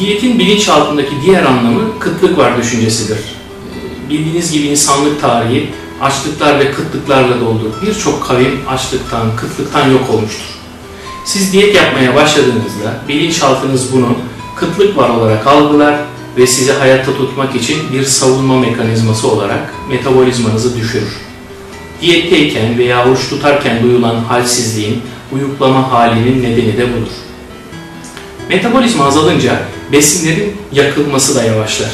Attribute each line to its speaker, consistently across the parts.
Speaker 1: Diyetin bilinçaltındaki diğer anlamı kıtlık var düşüncesidir. Bildiğiniz gibi insanlık tarihi açlıklar ve kıtlıklarla doldu. Birçok kavim açlıktan, kıtlıktan yok olmuştur. Siz diyet yapmaya başladığınızda bilinçaltınız bunu kıtlık var olarak algılar ve sizi hayatta tutmak için bir savunma mekanizması olarak metabolizmanızı düşürür. Diyetteyken veya oruç tutarken duyulan halsizliğin, uyuklama halinin nedeni de budur. Metabolizma azalınca besinlerin yakılması da yavaşlar.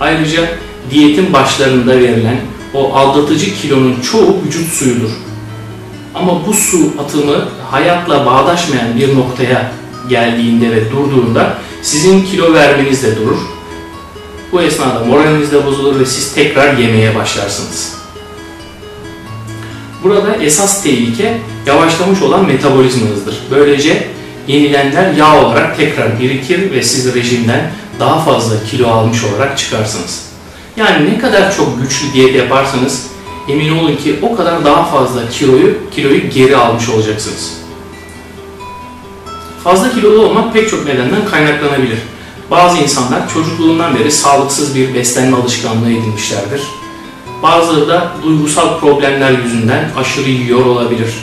Speaker 1: Ayrıca diyetin başlarında verilen o aldatıcı kilonun çoğu vücut suyudur. Ama bu su atımı hayatla bağdaşmayan bir noktaya geldiğinde ve durduğunda sizin kilo vermeniz de durur. Bu esnada moraliniz de bozulur ve siz tekrar yemeye başlarsınız. Burada esas tehlike yavaşlamış olan metabolizmanızdır. Böylece yenilenler yağ olarak tekrar birikir ve siz rejimden daha fazla kilo almış olarak çıkarsınız. Yani ne kadar çok güçlü diyet yaparsanız emin olun ki o kadar daha fazla kiloyu kiloyu geri almış olacaksınız. Fazla kilolu olmak pek çok nedenden kaynaklanabilir. Bazı insanlar çocukluğundan beri sağlıksız bir beslenme alışkanlığı edinmişlerdir. Bazıları da duygusal problemler yüzünden aşırı yiyor olabilir.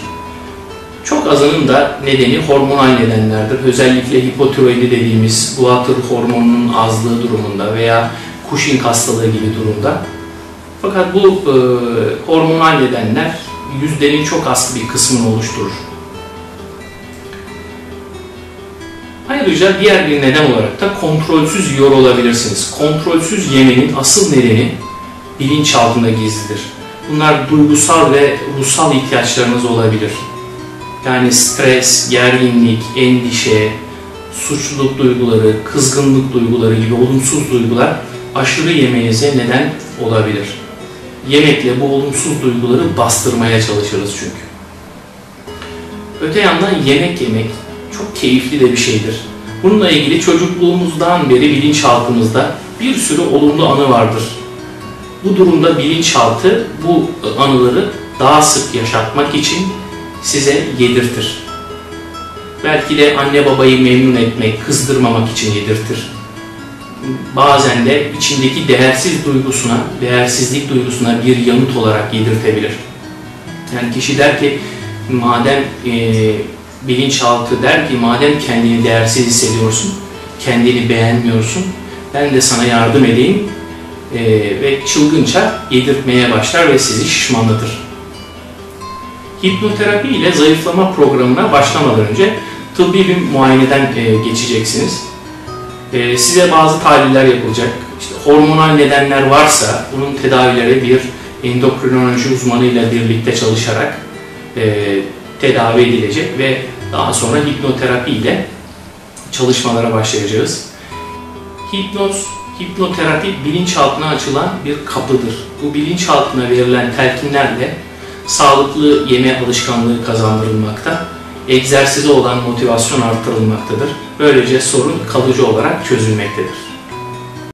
Speaker 1: Çok azının da nedeni hormonal nedenlerdir. Özellikle hipotiroidi dediğimiz guatr hormonunun azlığı durumunda veya Cushing hastalığı gibi durumda. Fakat bu e, hormonal nedenler yüzdenin çok az bir kısmını oluşturur. Ayrıca diğer bir neden olarak da kontrolsüz yiyor olabilirsiniz. Kontrolsüz yemenin asıl nedeni bilinçaltında gizlidir. Bunlar duygusal ve ruhsal ihtiyaçlarınız olabilir. Yani stres, gerginlik, endişe, suçluluk duyguları, kızgınlık duyguları gibi olumsuz duygular aşırı yemenize neden olabilir. Yemekle bu olumsuz duyguları bastırmaya çalışırız çünkü. Öte yandan yemek yemek çok keyifli de bir şeydir. Bununla ilgili çocukluğumuzdan beri bilinçaltımızda bir sürü olumlu anı vardır. Bu durumda bilinçaltı bu anıları daha sık yaşatmak için size yedirtir. Belki de anne babayı memnun etmek, kızdırmamak için yedirtir. Bazen de içindeki değersiz duygusuna, değersizlik duygusuna bir yanıt olarak yedirtebilir. Yani kişi der ki, madem e, bilinçaltı der ki, madem kendini değersiz hissediyorsun, kendini beğenmiyorsun, ben de sana yardım edeyim e, ve çılgınça yedirtmeye başlar ve sizi şişmanlatır. Hipnoterapi ile zayıflama programına başlamadan önce tıbbi bir muayeneden e, geçeceksiniz. E, size bazı tahliller yapılacak. İşte hormonal nedenler varsa bunun tedavileri bir endokrinoloji uzmanı ile birlikte çalışarak e, tedavi edilecek ve daha sonra hipnoterapi ile çalışmalara başlayacağız. Hipnoz, hipnoterapi bilinçaltına açılan bir kapıdır. Bu bilinçaltına verilen telkinlerle sağlıklı yeme alışkanlığı kazandırılmakta, egzersize olan motivasyon artırılmaktadır. Böylece sorun kalıcı olarak çözülmektedir.